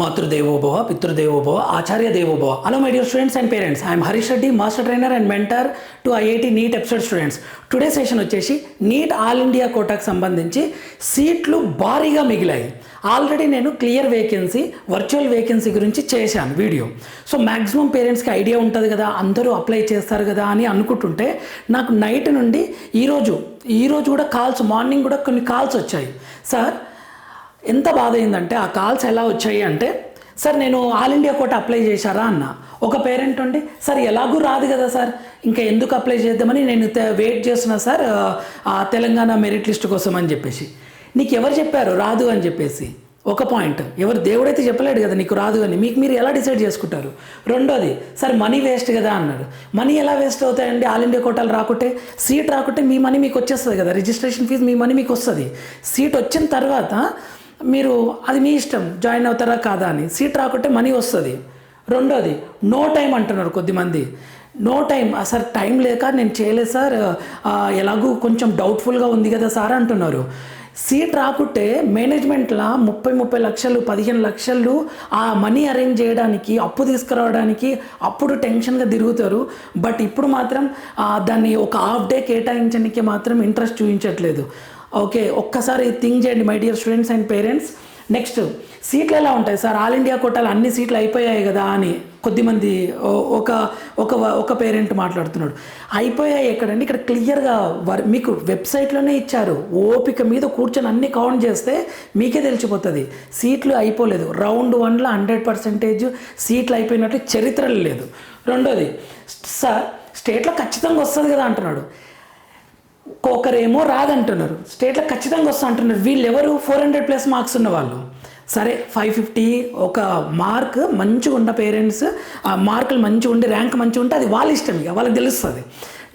మాతృదేవోభవ పితృదేవోభవ ఆచార్య దేవోభవ hello my dear students and parents I'm Harish Reddy master trainer and mentor to IIT NEET episode students today session వచ్చేసి NEET all India కోటాకు సంబంధించి సీట్లు భారీగా మిగిలాయి. ఆల్రెడీ నేను క్లియర్ వేకెన్సీ వర్చువల్ వేకెన్సీ గురించి చేశాను వీడియో సో మ్యాక్సిమం పేరెంట్స్కి ఐడియా ఉంటుంది కదా అందరూ అప్లై చేస్తారు కదా అని అనుకుంటుంటే నాకు నైట్ నుండి ఈరోజు ఈరోజు కూడా కాల్స్ మార్నింగ్ కూడా కొన్ని కాల్స్ వచ్చాయి. సార్ ఎంత బాధ అయిందంటే ఆ కాల్స్ ఎలా వచ్చాయి అంటే సార్ నేను ఆల్ ఇండియా కోట అప్లై చేశారా అన్న. ఒక పేరెంట్ ఉండి సార్ ఎలాగూ రాదు కదా సార్ ఇంకా ఎందుకు అప్లై చేద్దామని నేను వెయిట్ చేస్తున్నా సార్ ఆ, తెలంగాణ మెరిట్ లిస్ట్ కోసం అని చెప్పేసి. నీకు ఎవరు చెప్పారు? రాదు అని చెప్పేసి. ఒక పాయింట్. ఎవరు దేవుడైతే చెప్పలేడు కదా నీకు రాదు అని. మీకు మీరు ఎలా డిసైడ్ చేసుకుంటారు? రెండోది సార్ మనీ వేస్ట్ కదా అన్నారు. మనీ ఎలా వేస్ట్ అవుతాయండి? ఆల్ ఇండియా కోటాలు రాకుంటే సీట్ రాకుంటే మీ మనీ మీకు వచ్చేస్తుంది కదా రిజిస్ట్రేషన్ ఫీజు మీ మనీ మీకు వస్తుంది. సీట్ వచ్చిన తర్వాత మీరు అది మీ ఇష్టం జాయిన్ అవుతారా కాదా అని. సీట్ రాకుంటే మనీ వస్తుంది. రెండోది నో టైం అంటున్నారు కొద్దిమంది. నో టైం సార్ టైం లేక నేను చేయలేదు సార్ ఎలాగూ కొంచెం డౌట్ఫుల్గా ఉంది కదా సార్ అంటున్నారు. సీట్ రాకుంటే మేనేజ్మెంట్లో ముప్పై ముప్పై లక్షలు పదిహేను లక్షలు ఆ మనీ అరేంజ్ చేయడానికి అప్పు తీసుకురావడానికి అప్పుడు టెన్షన్గా తిరుగుతారు. బట్ ఇప్పుడు మాత్రం దాన్ని ఒక హాఫ్ డే కేటాయించడానికి మాత్రం ఇంట్రెస్ట్ చూపించట్లేదు. ఓకే ఒక్కసారి థింక్ చేయండి my dear students and parents. Next సీట్లు ఎలా ఉంటాయి? సార్ ఆల్ ఇండియా కోటాలు అన్ని సీట్లు అయిపోయాయి కదా అని కొద్దిమంది ఒక ఒక ఒక పేరెంట్ మాట్లాడుతున్నాడు. అయిపోయాయి ఎక్కడండి? ఇక్కడ క్లియర్గా వర్ మీకు వెబ్సైట్లోనే ఇచ్చారు. ఓపిక మీద కూర్చొని అన్ని కౌంట్ చేస్తే మీకే తెలిసిపోతుంది. సీట్లు అయిపోలేదు. రౌండ్ వన్లో హండ్రెడ్ పర్సెంటేజ్ సీట్లు అయిపోయినట్లు చరిత్రలు లేదు. రెండోది సార్ స్టేట్లో ఖచ్చితంగా వస్తుంది కదా అంటున్నాడు. ఒకరేమో రాదంటున్నారు. స్టేట్లో ఖచ్చితంగా వస్తా అంటున్నారు. వీళ్ళు ఎవరు ఫోర్ హండ్రెడ్ ప్లస్ మార్క్స్ ఉన్న వాళ్ళు సరే ఫైవ్ ఫిఫ్టీ ఒక మార్క్ మంచిగా ఉన్న పేరెంట్స్ ఆ మార్కులు మంచిగా ఉండి ర్యాంక్ మంచిగా ఉంటే అది వాళ్ళ ఇష్టం ఇక వాళ్ళకి తెలుస్తుంది.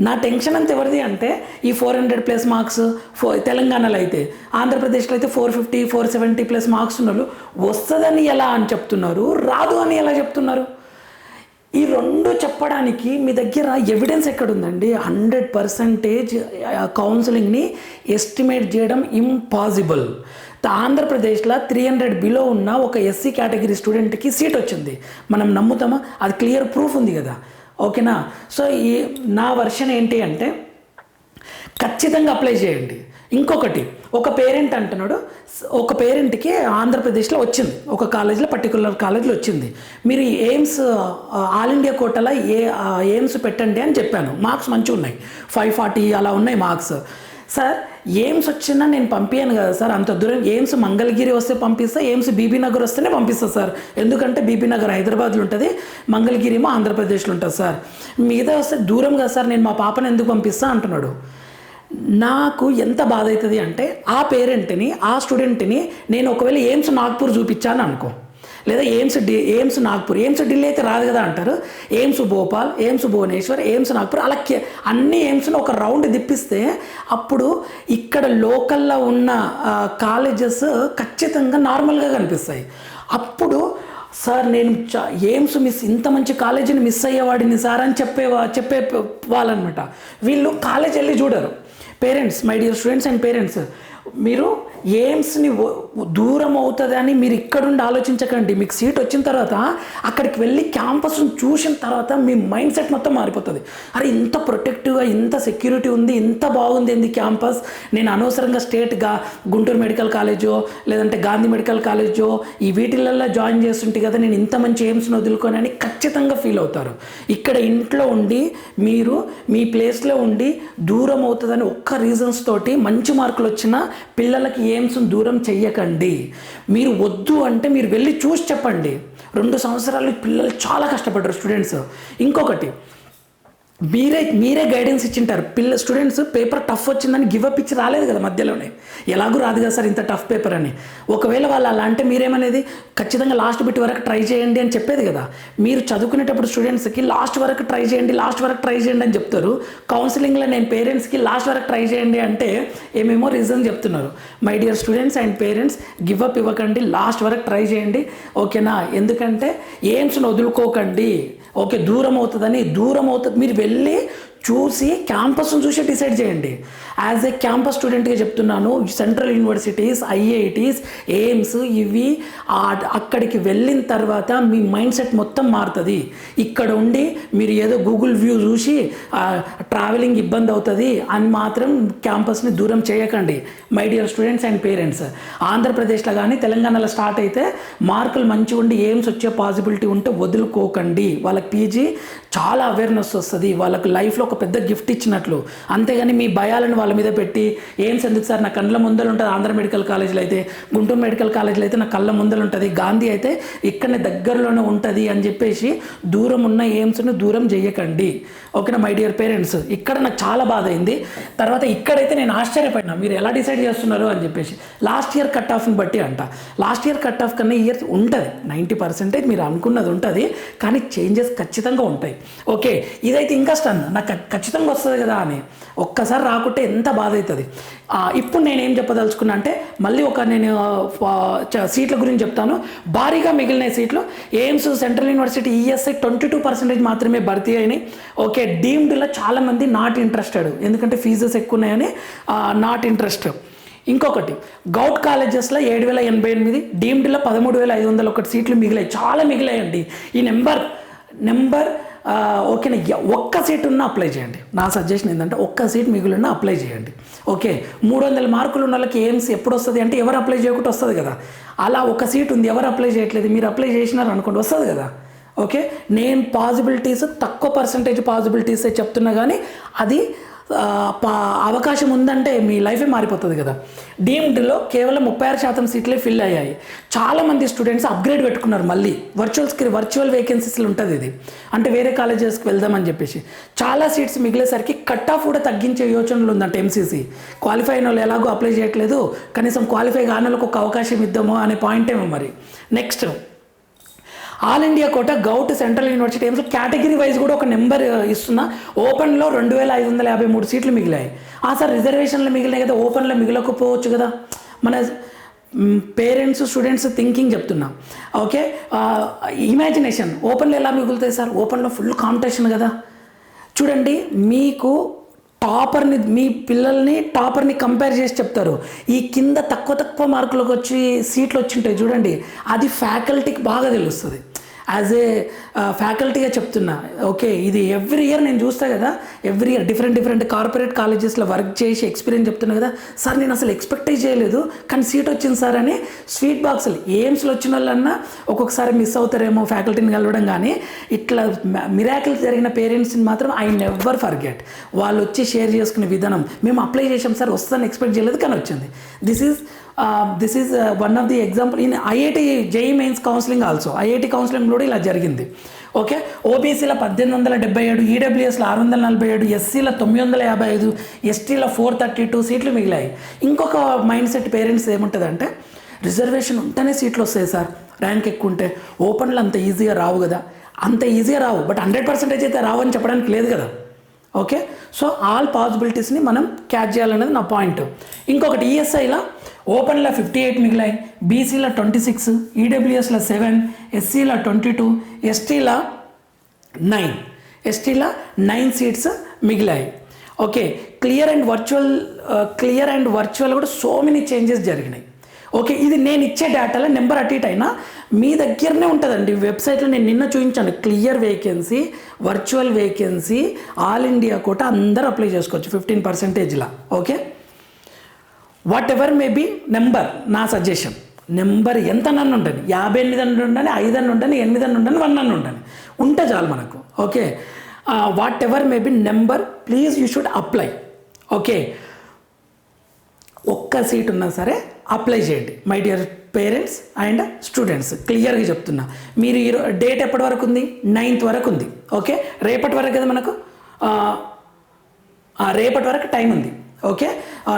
నా టెన్షన్ అంత ఎవరిది అంటే ఈ ఫోర్ హండ్రెడ్ ప్లస్ మార్క్స్ ఫో తెలంగాణలో అయితే ఆంధ్రప్రదేశ్లో అయితే four fifty four seventy plus marks ఉన్న వాళ్ళు వస్తుందని ఎలా అని చెప్తున్నారు? రాదు అని ఎలా చెప్తున్నారు? ఈ రెండు చెప్పడానికి మీ దగ్గర ఎవిడెన్స్ ఎక్కడుందండి? హండ్రెడ్ పర్సంటేజ్ కౌన్సిలింగ్ని ఎస్టిమేట్ చేయడం ఇంపాసిబుల్ ఆంధ్రప్రదేశ్లో త్రీ హండ్రెడ్ బిలో ఉన్న ఒక ఎస్సీ కేటగిరీ స్టూడెంట్కి సీట్ వచ్చింది. మనం నమ్ముతామా? అది క్లియర్ ప్రూఫ్ ఉంది కదా. ఓకేనా? సో ఈ నా వర్షన్ ఏంటి అంటే ఖచ్చితంగా అప్లై చేయండి. ఇంకొకటి ఒక పేరెంట్ అంటున్నాడు. ఒక పేరెంట్కి ఆంధ్రప్రదేశ్లో వచ్చింది. ఒక కాలేజీలో పర్టికులర్ కాలేజీలో వచ్చింది. మీరు ఎయిమ్స్ ఆల్ ఇండియా కోటలో ఏ ఎయిమ్స్ పెట్టండి అని చెప్పాను. మార్క్స్ మంచిగా ఉన్నాయి. ఫైవ్ ఫార్టీ అలా ఉన్నాయి మార్క్స్. సార్ ఎయిమ్స్ వచ్చినా నేను పంపించాను కదా సార్. అంత దూరం ఎయిమ్స్ మంగళగిరి వస్తే పంపిస్తా ఎయిమ్స్ బీబీ నగర్ వస్తేనే పంపిస్తా సార్. ఎందుకంటే బీబీ నగర్ హైదరాబాద్లో ఉంటుంది మంగళగిరి ఏమో ఆంధ్రప్రదేశ్లో ఉంటుంది సార్. మిగతా వస్తే దూరం కదా సార్. నేను మా పాపను ఎందుకు పంపిస్తా అంటున్నాడు. నాకు ఎంత బాధ అవుతుంది అంటే ఆ పేరెంట్ని ఆ స్టూడెంట్ని నేను ఒకవేళ ఎయిమ్స్ నాగ్పూర్ చూపించాను అనుకో. లేదా AIIMS D AIIMS Nagpur AIIMS Delhi అయితే రాదు కదా అంటారు. AIIMS Bhopal AIIMS Bhubaneswar AIIMS Nagpur అలా అన్ని ఎయిమ్స్ని ఒక రౌండ్ తిప్పిస్తే అప్పుడు ఇక్కడ లోకల్లో ఉన్న కాలేజెస్ ఖచ్చితంగా నార్మల్గా కనిపిస్తాయి. అప్పుడు సార్ నేను చ- ఎయిమ్స్ మిస్ ఇంత మంచి కాలేజీని మిస్ అయ్యేవాడిని సార్ అని చెప్పే చెప్పే వాళ్ళనమాట. వీళ్ళు కాలేజ్ వెళ్ళి చూడరు. Parents my dear students and parents మీరు ఎయిమ్స్ని దూరం అవుతుందని మీరు ఇక్కడుండి ఆలోచించకండి. మీకు సీట్ వచ్చిన తర్వాత అక్కడికి వెళ్ళి క్యాంపస్ని చూసిన తర్వాత మీ మైండ్ సెట్ మొత్తం మారిపోతుంది. అరే ఇంత ప్రొటెక్టివ్గా ఇంత సెక్యూరిటీ ఉంది ఇంత బాగుంది ఏంది క్యాంపస్? నేను అనవసరంగా స్టేట్గా గుంటూరు మెడికల్ కాలేజో లేదంటే గాంధీ మెడికల్ కాలేజో ఈ వీటిలల్లో జాయిన్ చేస్తుంటే కదా నేను ఇంత మంచి ఎయిమ్స్ని వదులుకొని అని ఖచ్చితంగా ఫీల్ అవుతారు. ఇక్కడ ఇంట్లో ఉండి మీరు మీ ప్లేస్లో ఉండి దూరం అవుతుందని ఒక్క రీజన్స్ తోటి మంచి మార్కులు వచ్చినా పిల్లలకి ఏ ఎయిమ్స్ దూరం చెయ్యకండి. మీరు వద్దు అంటే మీరు వెళ్ళి చూసి చెప్పండి. రెండు సంవత్సరాలు పిల్లలు చాలా కష్టపడ్డారు స్టూడెంట్స్. ఇంకొకటి మీరే మీరే గైడెన్స్ ఇచ్చింటారు. పిల్ల స్టూడెంట్స్ పేపర్ టఫ్ వచ్చిందని గివ్ అప్ ఇచ్చి రాలేదు కదా మధ్యలోనే. ఎలాగూ రాదు కదా సార్ ఇంత టఫ్ పేపర్ అని. ఒకవేళ వాళ్ళు అలా అంటే మీరేమనేది? ఖచ్చితంగా లాస్ట్ బిట్ వరకు ట్రై చేయండి అని చెప్పేది కదా. మీరు చదువుకునేటప్పుడు స్టూడెంట్స్కి లాస్ట్ వరకు ట్రై చేయండి లాస్ట్ వరకు ట్రై చేయండి అని చెప్తారు. కౌన్సిలింగ్లో నేను పేరెంట్స్కి లాస్ట్ వరకు ట్రై చేయండి అంటే ఏమేమో రీజన్ చెప్తున్నారు. My dear students and parents give up ఇవ్వకండి లాస్ట్ వరకు ట్రై చేయండి. ఓకేనా ఎందుకంటే ఎయిమ్స్ని వదులుకోకండి. ఓకే దూరం అవుతుందని దూరం అవుతుంది మీరు వెళ్ళి చూసి క్యాంపస్ను చూసి డిసైడ్ చేయండి. యాజ్ ఏ క్యాంపస్ స్టూడెంట్గా చెప్తున్నాను సెంట్రల్ యూనివర్సిటీస్ ఐఐటీస్ ఎయిమ్స్ ఇవి అక్కడికి వెళ్ళిన తర్వాత మీ మైండ్ సెట్ మొత్తం మారుతుంది. ఇక్కడ ఉండి మీరు ఏదో గూగుల్ వ్యూ చూసి ట్రావెలింగ్ ఇబ్బంది అవుతుంది అని మాత్రం క్యాంపస్ని దూరం చేయకండి. My dear students and parents ఆంధ్రప్రదేశ్లో కానీ తెలంగాణలో స్టార్ట్ అయితే మార్కులు మంచిగా ఉండి ఎయిమ్స్ వచ్చే పాసిబిలిటీ ఉంటే వదులుకోకండి. వాళ్ళకి పీజీ చాలా అవేర్నెస్ వస్తుంది. వాళ్ళకి లైఫ్లో ఒక పెద్ద గిఫ్ట్ ఇచ్చినట్లు. అంతేగాని మీ భయాలను వాళ్ళ మీద పెట్టి ఏం ఎందుకు సార్ నా కళ్ళ ముందర ఉంటుంది ఆంధ్ర మెడికల్ కాలేజ్లో అయితే గుంటూరు మెడికల్ కాలేజ్లో అయితే నా కళ్ళ ముందర ఉంటుంది గాంధీ అయితే ఇక్కడనే దగ్గరలోనే ఉంటుంది అని చెప్పేసి దూరం ఉన్న ఎయిమ్స్ను దూరం చేయకండి ఓకేనా మై డియర్ పేరెంట్స్ ఇక్కడ నాకు చాలా బాధ అయింది. తర్వాత ఇక్కడైతే నేను ఆశ్చర్యపడినా మీరు ఎలా డిసైడ్ చేస్తున్నారు? అని చెప్పేసి. లాస్ట్ ఇయర్ కట్ ఆఫ్ని బట్టి అంట. లాస్ట్ ఇయర్ కట్ ఆఫ్ కన్నా ఇయర్ ఉంటుంది. నైంటీ పర్సెంటేజ్ మీరు అనుకున్నది ఉంటుంది కానీ చేంజెస్ ఖచ్చితంగా ఉంటాయి. ఓకే ఇదైతే ఇంకా స్టన్. నాకు ఖచ్చితంగా వస్తుంది కదా అని. ఒక్కసారి రాకుంటే ఎంత బాధ అవుతుంది ఇప్పుడు నేనేం చెప్పదలుచుకున్నా అంటే మళ్ళీ ఒక నేను సీట్ల గురించి చెప్తాను. భారీగా మిగిలిన సీట్లు AIIMS central university ESI twenty two percentage మాత్రమే భర్తీ అయినాయి. ఓకే డీమ్డ్లో చాలామంది నాట్ ఇంట్రెస్టెడ్. ఎందుకంటే ఫీజెస్ ఎక్కువ ఉన్నాయని నాట్ ఇంట్రెస్ట్. ఇంకొకటి గౌట్ కాలేజెస్లో ఏడు వేల ఎనభై ఎనిమిది డీమ్డ్లో పదమూడు వేల ఐదు వందల ఒకటి సీట్లు మిగిలాయి. చాలా మిగిలాయండి. ఈ నెంబర్ నెంబర్ ఓకేనా ఒక్క సీట్ ఉన్నా అప్లై చేయండి. నా సజెషన్ ఏంటంటే ఒక్క సీట్ మిగిలిన అప్లై చేయండి. ఓకే మూడు వందల మార్కులు ఉన్న వాళ్ళకి ఏమ్స్ ఎప్పుడు వస్తుంది అంటే ఎవరు అప్లై చేయకుండా వస్తుంది కదా. అలా ఒక సీట్ ఉంది ఎవరు అప్లై చేయట్లేదు మీరు అప్లై చేసినారు అనుకోండి వస్తుంది కదా. ఓకే నేను పాసిబిలిటీస్ తక్కువ పర్సంటేజ్ పాసిబిలిటీసే చెప్తున్నా కానీ అది అవకాశం ఉందంటే మీ లైఫే మారిపోతుంది కదా. డీమ్డ్లో కేవలం ముప్పై ఆరు శాతం సీట్లే ఫిల్ అయ్యాయి. చాలామంది స్టూడెంట్స్ అప్గ్రేడ్ పెట్టుకున్నారు మళ్ళీ. వర్చువల్స్కి వర్చువల్ వేకెన్సీస్లో ఉంటుంది ఇది. అంటే వేరే కాలేజెస్కి వెళ్దామని చెప్పేసి. చాలా సీట్స్ మిగిలేసరికి కట్ ఆఫ్ కూడా తగ్గించే యోచనలు ఉందంట ఎంసీసీ క్వాలిఫై అయిన వాళ్ళు ఎలాగో అప్లై చేయట్లేదు. కనీసం క్వాలిఫై కాని వాళ్ళకి ఒక అవకాశం ఇద్దాము అనే పాయింట్ ఏమో మరి. Next all India quota govt central university AIIMS category wise కూడా ఒక నెంబర్ ఇస్తున్నా. ఓపెన్లో రెండు వేల ఐదు వందల యాభై మూడు సీట్లు మిగిలాయి. ఆ సార్ రిజర్వేషన్లు మిగిలినాయి కదా ఓపెన్లో మిగిలకపోవచ్చు కదా. మన పేరెంట్స్ స్టూడెంట్స్ థింకింగ్ చెప్తున్నా. ఓకే? ఇమాజినేషన్ ఓపెన్లో ఎలా మిగులుతాయి సార్? ఓపెన్లో ఫుల్ కాంపిటీషన్ కదా. చూడండి మీకు టాపర్ని మీ పిల్లల్ని టాపర్ని కంపేర్ చేసి చెప్తారు. ఈ కింద తక్కువ తక్కువ మార్కులకు వచ్చి సీట్లు వచ్చింటాయి చూడండి. అది ఫ్యాకల్టీకి బాగా తెలుస్తుంది. యాజ్ ఏ ఫ్యాకల్టీగా చెప్తున్నా. ఓకే ఇది ఎవ్రీ ఇయర్ నేను చూస్తా కదా every year different different corporate కాలేజెస్లో వర్క్ చేసి ఎక్స్పీరియన్స్ చెప్తున్నా కదా సార్ నేను అసలు ఎక్స్పెక్టే చేయలేదు కానీ సీట్ వచ్చింది సార్ అని స్వీట్ బాక్సులు ఎయిమ్స్లో వచ్చిన వాళ్ళన్నా ఒక్కొక్కసారి మిస్ అవుతారేమో ఫ్యాకల్టీని కలవడం కానీ ఇట్లా మిరాకిల్స్ జరిగిన పేరెంట్స్ని మాత్రం ఐ నెవర్ ఫర్గెట్ వాళ్ళు వచ్చి షేర్ చేసుకునే విధానం మేము అప్లై చేసాం సార్ వస్తుందని ఎక్స్పెక్ట్ చేయలేదు కానీ వచ్చింది. This is this is one of the example in IIT JEE Mains counselling also IIT counselling కూడా ఇలా జరిగింది. ఓకే ఓబీసీలో పద్దెనిమిది వందల డెబ్బై ఏడు ఈడబ్ల్యూఎస్లో ఆరు వందల నలభై ఏడు ఎస్సీలో తొమ్మిది వందల యాభై ఐదు ఎస్టీలో ఫోర్ థర్టీ టూ సీట్లు మిగిలాయి. ఇంకొక మైండ్ సెట్ పేరెంట్స్ ఏముంటుందంటే రిజర్వేషన్ ఉంటేనే సీట్లు వస్తాయి సార్. ర్యాంక్ ఎక్కువ ఉంటే ఓపెన్లు అంత ఈజీగా రావు కదా. అంత ఈజీగా రావు బట్ హండ్రెడ్ పర్సెంటేజ్ అయితే రావు అని చెప్పడానికి లేదు కదా. ఓకే? సో ఆల్ పాసిబిలిటీస్ని మనం క్యాచ్ చేయాలనేది నా పాయింట్ ఇంకొకటి ఈఎస్ఐలో ఓపెన్లో ఫిఫ్టీ ఎయిట్ మిగిలాయి బీసీలో ట్వంటీ సిక్స్ ఈడబ్ల్యూఎస్లో సెవెన్ ఎస్సీలో ట్వంటీ టూ ఎస్టీలో నైన్ ఎస్టీలో నైన్ సీట్స్ మిగిలాయి. Okay? Clear and virtual clear and virtual కూడా సో మెనీ చేంజెస్ జరిగినాయి. ఓకే ఇది నేను ఇచ్చే డేటాలో నెంబర్ అటు ఇటు అయినా మీ దగ్గరనే ఉంటుందండి. వెబ్సైట్లో నేను నిన్న చూపించాను. Clear vacancy virtual vacancy all India quota అందరూ అప్లై చేసుకోవచ్చు fifteen పర్సెంటేజ్లా. Okay? Whatever may be number నా సజెషన్. నెంబర్ ఎంత నన్ను ఉండని యాభై ఎనిమిది అని ఉండని ఐదు అని ఉండని ఎనిమిది అని ఉండని వన్ అని ఉండని ఉంటే చాలు మనకు. Okay? Whatever may number please you should apply okay? ఒక్క సీట్ ఉన్నా సరే అప్లై చేయండి my dear parents and students. క్లియర్గా చెప్తున్నా. మీరు ఈ డేట్ ఎప్పటి వరకు ఉంది? నైన్త్ వరకు ఉంది. ఓకే? రేపటి వరకు కదా మనకు? రేపటి వరకు టైం ఉంది. ఓకే?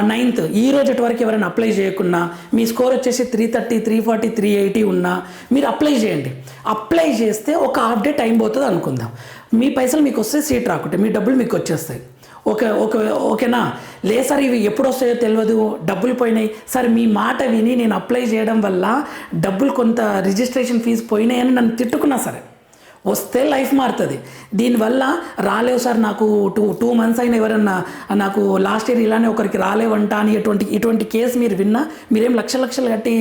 నైన్త్. ఈ రోజు వరకు ఎవరైనా అప్లై చేయకున్నా మీ స్కోర్ వచ్చేసి three thirty three forty three eighty ఉన్నా మీరు అప్లై చేయండి. అప్లై చేస్తే ఒక హాఫ్ డే టైం పోతుంది అనుకుందాం. మీ పైసలు మీకు వస్తే సీట్ రాకుంటే మీ డబ్బులు మీకు వచ్చేస్తాయి. ఓకే ఓకే ఓకేనా? లేదు సార్ ఇవి ఎప్పుడు వస్తాయో తెలియదు డబ్బులు పోయినాయి. సార్ మీ మాట విని నేను అప్లై చేయడం వల్ల డబ్బులు కొంత రిజిస్ట్రేషన్ ఫీజు పోయినాయని నన్ను తిట్టుకున్నా సరే. వస్తే లైఫ్ మారుతుంది. దీనివల్ల రాలేవు సార్ నాకు టూ టూ మంత్స్ అయినా ఎవరన్నా నాకు లాస్ట్ ఇయర్ ఇలానే ఒకరికి రాలేవంట అని ఇటువంటి ఇటువంటి కేసు మీరు విన్నా మీరేం లక్ష లక్షలు కట్టి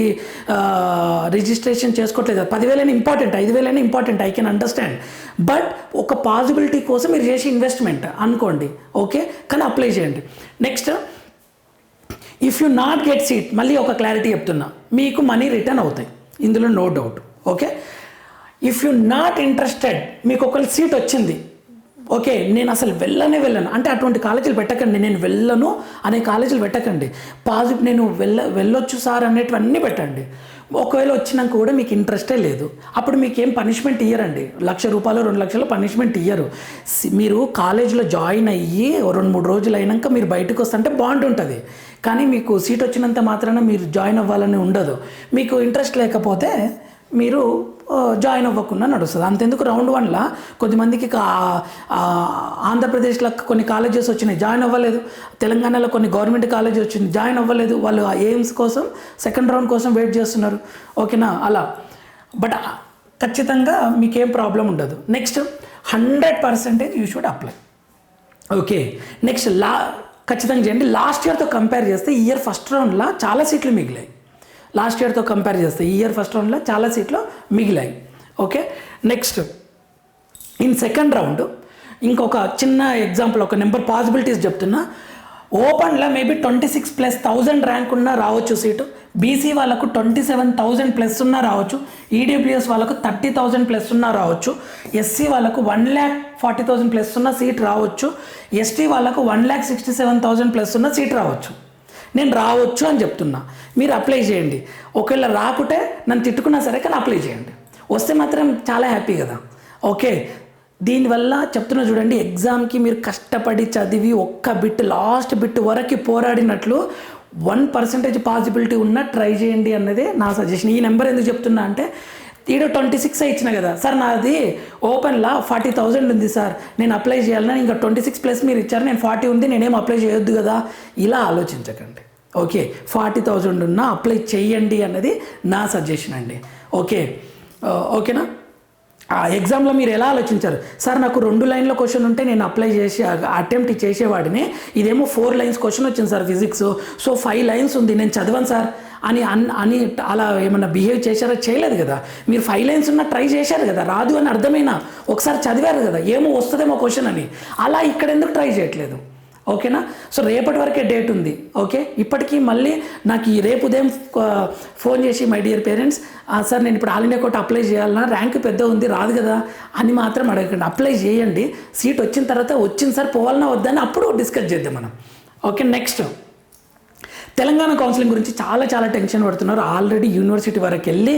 రిజిస్ట్రేషన్ చేసుకోవట్లేదు పదివేలైనా ఇంపార్టెంట్ ఐదు వేలైనా important I can understand but ఒక పాసిబిలిటీ కోసం మీరు చేసే ఇన్వెస్ట్మెంట్ అనుకోండి ఓకే కానీ అప్లై చేయండి. Next if you not get seat మళ్ళీ ఒక క్లారిటీ చెప్తున్నా. మీకు మనీ రిటర్న్ అవుతాయి. ఇందులో no doubt okay if you not interested మీకు ఒకరి సీట్ వచ్చింది. ఓకే నేను అసలు వెళ్ళనే వెళ్ళను. అంటే అటువంటి కాలేజీలు పెట్టకండి. నేను వెళ్ళను అనే కాలేజీలు పెట్టకండి. పాజిటివ్ నేను వెళ్ళ వెళ్ళొచ్చు సార్ అనేటివన్నీ పెట్టండి. ఒకవేళ వచ్చినాక కూడా మీకు ఇంట్రెస్టే లేదు. అప్పుడు మీకు ఏం పనిష్మెంట్ ఇయ్యరండి. లక్ష రూపాయలు రెండు లక్షలు పనిష్మెంట్ ఇయ్యరు. మీరు కాలేజీలో జాయిన్ అయ్యి ఓ రెండు మూడు రోజులు అయినాక మీరు బయటకు వస్తుంటే బాగుంటుంటుంది కానీ మీకు సీట్ వచ్చినంత మాత్రాన మీరు జాయిన్ అవ్వాలని ఉండదు. మీకు ఇంట్రెస్ట్ లేకపోతే మీరు జాయిన్ అవ్వకుండా నడుస్తుంది. అంతెందుకు రౌండ్ వన్లో కొద్దిమందికి ఆంధ్రప్రదేశ్లో కొన్ని కాలేజెస్ వచ్చినాయి జాయిన్ అవ్వలేదు. తెలంగాణలో కొన్ని గవర్నమెంట్ కాలేజెస్ వచ్చింది జాయిన్ అవ్వలేదు. వాళ్ళు ఆ ఎయిమ్స్ కోసం సెకండ్ రౌండ్ కోసం వెయిట్ చేస్తున్నారు. ఓకేనా? అలా. బట్ ఖచ్చితంగా మీకేం ప్రాబ్లం ఉండదు. Next hundred percentage you should apply okay. Next లా ఖచ్చితంగా చేయండి. లాస్ట్ ఇయర్తో కంపేర్ చేస్తే ఈ ఇయర్ ఫస్ట్ రౌండ్లో చాలా సీట్లు మిగిలాయి. లాస్ట్ ఇయర్తో కంపేర్ చేస్తే ఈ ఇయర్ ఫస్ట్ రౌండ్లో చాలా సీట్లు మిగిలాయి. Okay? Next in second round ఇంకొక చిన్న ఎగ్జాంపుల్ ఒక నెంబర్ పాసిబిలిటీస్ చెప్తున్నా. ఓపెన్లో maybe twenty six plus thousand rank ఉన్న రావచ్చు సీటు. బీసీ వాళ్ళకు ట్వంటీ సెవెన్ థౌజండ్ ప్లస్ ఉన్న రావచ్చు. ఈడబ్ల్యూఎస్ వాళ్ళకు థర్టీ థౌజండ్ ప్లస్ ఉన్న రావచ్చు. ఎస్సీ వాళ్ళకు one lakh forty thousand plus ఉన్న సీట్ రావచ్చు. ఎస్టీ వాళ్ళకు one lakh sixty seven thousand plus ఉన్న సీట్ రావచ్చు. నేను రావచ్చు అని చెప్తున్నా. మీరు అప్లై చేయండి. ఒకవేళ రాకుంటే నన్ను తిట్టుకున్నా సరే కానీ అప్లై చేయండి. వస్తే మాత్రం చాలా హ్యాపీ కదా. ఓకే దీనివల్ల చెప్తున్నా చూడండి ఎగ్జామ్కి మీరు కష్టపడి చదివి ఒక్క బిట్ లాస్ట్ బిట్ వరకు పోరాడినట్లు వన్ పర్సెంటేజ్ పాసిబిలిటీ ఉన్న ట్రై చేయండి అన్నదే నా సజెషన్ ఈ నెంబర్ ఎందుకు చెప్తున్నా అంటే ఈడ ట్వంటీ సిక్స్ ఇచ్చిన కదా. సార్ నాది ఓపెన్లా ఫార్టీ థౌజండ్ ఉంది సార్. నేను అప్లై చేయాలన్నా ఇంకా ట్వంటీ సిక్స్ ప్లస్ మీరు ఇచ్చారు నేను ఫార్టీ ఉంది నేనేం అప్లై చేయొద్దు కదా. ఇలా ఆలోచించకండి. ఓకే ఫార్టీ థౌజండ్ ఉన్నా అప్లై చేయండి అన్నది నా సజెషన్ అండి. ఓకే ఓకేనా? ఆ ఎగ్జామ్లో మీరు ఎలా ఆలోచించారు? సార్ నాకు రెండు లైన్ల క్వశ్చన్ ఉంటే నేను అప్లై చేసి అటెంప్ట్ చేసేవాడిని. ఇదేమో ఫోర్ లైన్స్ క్వశ్చన్ వచ్చింది sir physics. So five lines ఉంది నేను చదవను సార్. అని అన్ అని అలా ఏమన్నా బిహేవ్ చేశారా చేయలేదు కదా. మీరు ఫైవ్ లైన్స్ ఉన్న ట్రై చేశారు కదా. రాదు అని అర్థమైనా ఒకసారి చదివారు కదా. ఏమో వస్తుందేమో క్వశ్చన్ అని. అలా ఇక్కడ ఎందుకు ట్రై చేయట్లేదు? ఓకేనా సో రేపటి వరకే డేట్ ఉంది. ఓకే ఇప్పటికీ మళ్ళీ నాకు ఈ రేపు ఉదయం ఫోన్ చేసి మై డియర్ పేరెంట్స్ సార్ నేను ఇప్పుడు ఆల్ ఇండియా కోట అప్లై చేయాలన్నా ర్యాంక్ పెద్ద ఉంది రాదు కదా అని మాత్రం అడగకండి. అప్లై చేయండి. సీట్ వచ్చిన తర్వాత వచ్చింది సార్ పోవాలన్నా వద్దని అప్పుడు డిస్కస్ చేద్దాం మనం. ఓకే నెక్స్ట్ తెలంగాణ కౌన్సిలింగ్ గురించి చాలా చాలా టెన్షన్ పడుతున్నారు. ఆల్రెడీ యూనివర్సిటీ వరకు వెళ్ళి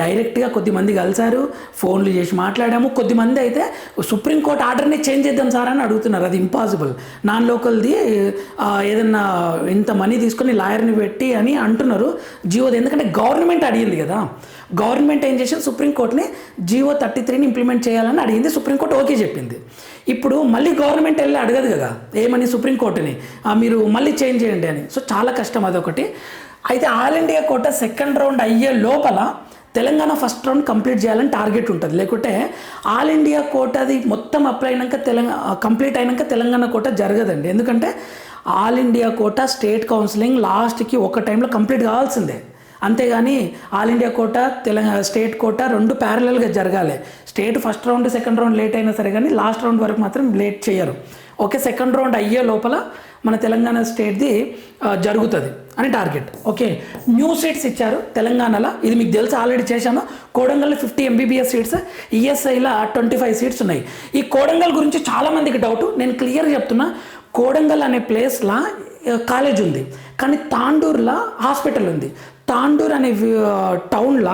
డైరెక్ట్గా కొద్దిమంది కలిశారు. ఫోన్లు చేసి మాట్లాడాము. కొద్దిమంది అయితే సుప్రీంకోర్టు ఆర్డర్ని చేంజ్ చేద్దాం సార్ అని అడుగుతున్నారు. అది ఇంపాసిబుల్ నాన్ లోకల్ది ఏదన్నా ఇంత మనీ తీసుకొని లాయర్ని పెట్టి అని అంటున్నారు. జియోది ఎందుకంటే గవర్నమెంట్ అడిగింది కదా. గవర్నమెంట్ ఏం చేసింది? సుప్రీంకోర్టుని జియో థర్టీ త్రీని ఇంప్లిమెంట్ చేయాలని అడిగింది. సుప్రీంకోర్టు ఓకే చెప్పింది. ఇప్పుడు మళ్ళీ గవర్నమెంట్ వెళ్ళి అడగదు కదా? ఏమని సుప్రీంకోర్టుని మీరు మళ్ళీ చేంజ్ చేయండి అని. సో చాలా కష్టం అదొకటి. అయితే all India quota second round అయ్యే లోపల తెలంగాణ ఫస్ట్ రౌండ్ కంప్లీట్ చేయాలని టార్గెట్ ఉంటుంది. లేకుంటే ఆల్ ఇండియా కోటది మొత్తం అప్లై అయినాక తెలంగాణ కంప్లీట్ అయినాక తెలంగాణ కోట జరగదండి. ఎందుకంటే all India quota state counselling లాస్ట్కి ఒక టైంలో కంప్లీట్ కావాల్సిందే. అంతేగాని all India quota Telangana state quota రెండు ప్యారలల్గా జరగాలి. State first round second round late అయినా సరే కానీ లాస్ట్ రౌండ్ వరకు మాత్రం లేట్ చేయరు. ఓకే సెకండ్ రౌండ్ అయ్యే లోపల మన తెలంగాణ స్టేట్ది జరుగుతుంది అని టార్గెట్ ఓకే న్యూ సీట్స్ ఇచ్చారు తెలంగాణలో. ఇది మీకు తెలుసు ఆల్రెడీ చేశాను. కోడంగల్ ఫిఫ్టీ ఎంబీబీఎస్ సీట్స్ ఈఎస్ఐలో ట్వంటీ ఫైవ్ సీట్స్ ఉన్నాయి. ఈ కోడంగల్ గురించి చాలామందికి డౌట్ నేను క్లియర్గా చెప్తున్నా కోడంగల్ అనే ప్లేస్లో కాలేజ్ ఉంది. కానీ తాండూరులో హాస్పిటల్ ఉంది. తాండూర్ అనే టౌన్లో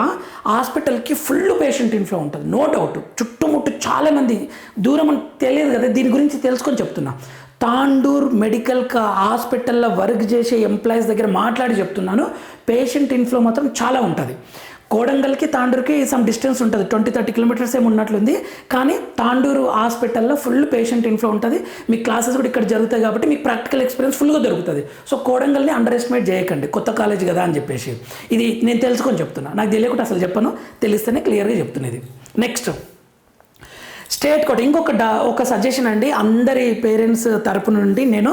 హాస్పిటల్కి ఫుల్ పేషెంట్ ఇన్ఫ్లో ఉంటుంది. No doubt. చుట్టుముట్టు చాలామంది దూరం అని తెలియదు కదా దీని గురించి తెలుసుకొని చెప్తున్నా. తాండూర్ మెడికల్ కా- హాస్పిటల్లో వర్క్ చేసే ఎంప్లాయీస్ దగ్గర మాట్లాడి చెప్తున్నాను. పేషెంట్ ఇన్ఫ్లో మాత్రం చాలా ఉంటుంది. కోడంగల్కి తాండూరుకి సమ్ డిస్టెన్స్ ఉంటుంది. ట్వంటీ థర్టీ కిలోమీటర్స్ ఏమి ఉన్నట్లుంది. కానీ తాండూరు హాస్పిటల్లో ఫుల్ పేషెంట్ ఇన్ఫ్లో ఉంటుంది. మీ క్లాసెస్ కూడా ఇక్కడ జరుగుతాయి కాబట్టి మీకు ప్రాక్టికల్ ఎక్స్పీరియన్స్ ఫుల్గా దొరుకుతుంది. సో కోడంగల్ని అండర్ ఎస్టిమేట్ చేయకండి. కొత్త కాలేజ్ కదా అని చెప్పేసి. ఇది నేను తెలుసుకొని చెప్తున్నా. నాకు తెలియకుండా అసలు చెప్పను. తెలిస్తేనే క్లియర్గా చెప్తున్నది నెక్స్ట్ స్టేట్ కోట ఇంకొక డా ఒక సజెషన్ అండి. అందరి పేరెంట్స్ తరపు నుండి నేను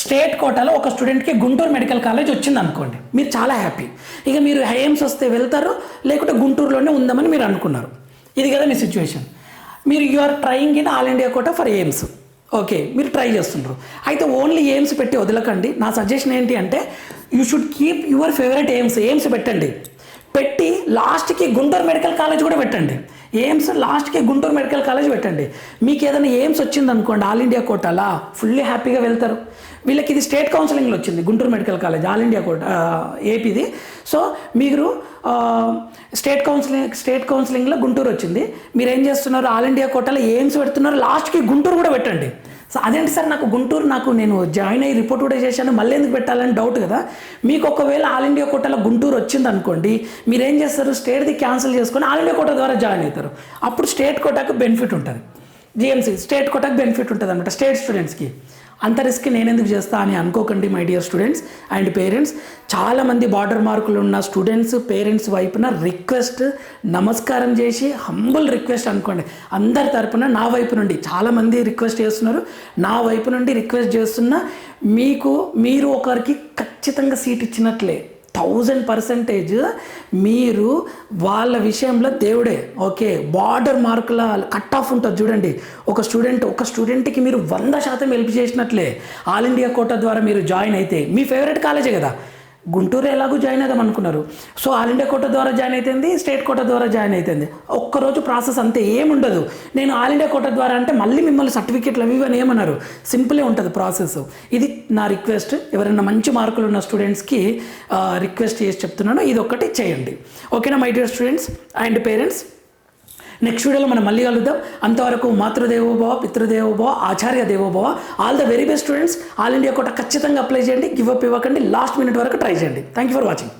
స్టేట్ కోటాలో ఒక స్టూడెంట్కి గుంటూరు మెడికల్ కాలేజ్ వచ్చింది అనుకోండి మీరు చాలా హ్యాపీ. ఇక మీరు ఎయిమ్స్ వస్తే వెళ్తారు లేకుంటే గుంటూరులోనే ఉందామని మీరు అనుకున్నారు. ఇది కదా మీ సిచ్యువేషన్. మీరు you are trying in all India quota for AIIMS okay మీరు ట్రై చేస్తుండ్రు. అయితే ఓన్లీ ఎయిమ్స్ పెట్టి వదలకండి. నా సజెషన్ ఏంటి అంటే you should keep your favourite AIIMS AIIMS పెట్టండి. పెట్టి లాస్ట్కి గుంటూరు మెడికల్ కాలేజ్ కూడా పెట్టండి. ఎయిమ్స్ లాస్ట్కి గుంటూరు మెడికల్ కాలేజ్ పెట్టండి. మీకు ఏదైనా ఎయిమ్స్ వచ్చింది అనుకోండి ఆల్ ఇండియా కోటాలా ఫుల్లీ హ్యాపీగా వెళ్తారు. వీళ్ళకి ఇది స్టేట్ కౌన్సిలింగ్లో వచ్చింది Guntur medical college all India quota ఏపీది so మీరు స్టేట్ కౌన్సిలింగ్ స్టేట్ కౌన్సిలింగ్లో గుంటూరు వచ్చింది. మీరు ఏం చేస్తున్నారు ఆల్ ఇండియా కోటాలో ఎయిమ్స్ పెడుతున్నారు. లాస్ట్కి గుంటూరు కూడా పెట్టండి. సో అదేంటి సార్ నాకు గుంటూరు నాకు నేను జాయిన్ అయ్యి రిపోర్ట్ కూడా చేశాను మళ్ళీ ఎందుకు పెట్టాలని డౌట్ కదా? మీకు ఒకవేళ ఆల్ ఇండియా కోటాలో గుంటూరు వచ్చింది అనుకోండి మీరు ఏం చేస్తారు స్టేట్ది క్యాన్సిల్ చేసుకొని ఆల్ ఇండియా కోట ద్వారా జాయిన్ అవుతారు. అప్పుడు స్టేట్ కోటాకు బెనిఫిట్ ఉంటుంది. జిఎంసీ స్టేట్ కోటాకు బెనిఫిట్ ఉంటుంది అనమాట స్టేట్ స్టూడెంట్స్కి అంత రిస్క్ నేనెందుకు చేస్తా అని అనుకోకండి my dear students and parents చాలామంది బార్డర్ మార్కులు ఉన్న స్టూడెంట్స్ పేరెంట్స్ వైపున రిక్వెస్ట్ నమస్కారం చేసి హంబుల్ రిక్వెస్ట్ అనుకోండి. అందరి తరపున నా వైపు నుండి చాలామంది రిక్వెస్ట్ చేస్తున్నారు. నా వైపు నుండి రిక్వెస్ట్ చేస్తున్నా మీకు మీరు ఒకరికి ఖచ్చితంగా సీట్ ఇచ్చినట్లే. థౌజండ్ పర్సెంటేజ్ మీరు వాళ్ళ విషయంలో దేవుడే. ఓకే బార్డర్ మార్కుల కట్ ఆఫ్ ఉంటుంది చూడండి. ఒక స్టూడెంట్ ఒక స్టూడెంట్కి మీరు వంద శాతం హెల్ప్ చేసినట్లే. ఆల్ ఇండియా కోటా ద్వారా మీరు జాయిన్ అయితే. మీ ఫేవరెట్ కాలేజే కదా. గుంటూరు ఎలాగో జాయిన్ అవుదాం అనుకున్నారు. సో ఆల్ ఇండియా కోట ద్వారా జాయిన్ అవుతుంది స్టేట్ కోట ద్వారా జాయిన్ అవుతుంది ఒక్కరోజు ప్రాసెస్ అంతే ఏముండదు నేను ఆల్ ఇండియా కోట ద్వారా అంటే మళ్ళీ మిమ్మల్ని సర్టిఫికెట్లు అవి అని ఏమన్నారు. సింపులే ఉంటుంది ప్రాసెస్. ఇది నా రిక్వెస్ట్. ఎవరైనా మంచి మార్కులు ఉన్న స్టూడెంట్స్కి రిక్వెస్ట్ చేసి చెప్తున్నాను. ఇది ఒక్కటి చేయండి. ఓకేనా my dear students and parents? Next వీడియోలో మనం మళ్ళీ కలుద్దాం. అంతవరకు మాతృదేవోభవ పితృదేవోభవ ఆచార్య దేవోభవ all the very best students all India quota ఖచ్చితంగా అప్లై చేయండి. గివ్ అప్ ఇవ్వకండి. లాస్ట్ మినిట్ వరకు ట్రై చేయండి. Thank you for watching